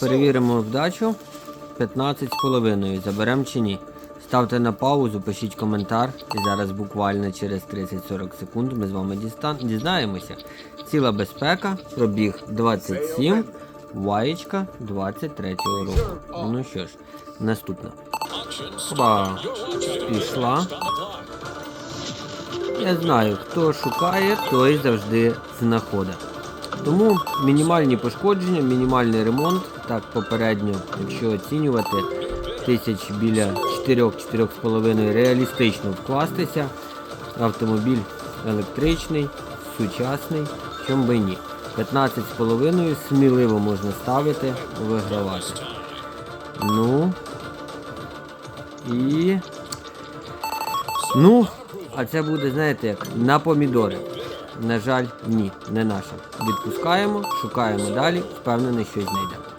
перевіримо вдачу. 15,5. Заберемо чи ні. Ставте на паузу, пишіть коментар. І зараз буквально через 30-40 секунд ми з вами дізнаємося. Ціла безпека, пробіг 27, ваєчка 23 року. Ну що ж, наступна. Ба, пішла. Я знаю, хто шукає, той завжди знаходить. Тому мінімальні пошкодження, мінімальний ремонт, так попередньо, якщо оцінювати, тисяч біля 4-4,5 реалістично вкластися. Автомобіль електричний, сучасний, чому би ні. 15,5 сміливо можна ставити, вигравати. Ну. І. Ну, а це буде, знаєте, як на помідори. На жаль, ні, не наша. Відпускаємо, шукаємо далі, впевнений, щось знайдемо.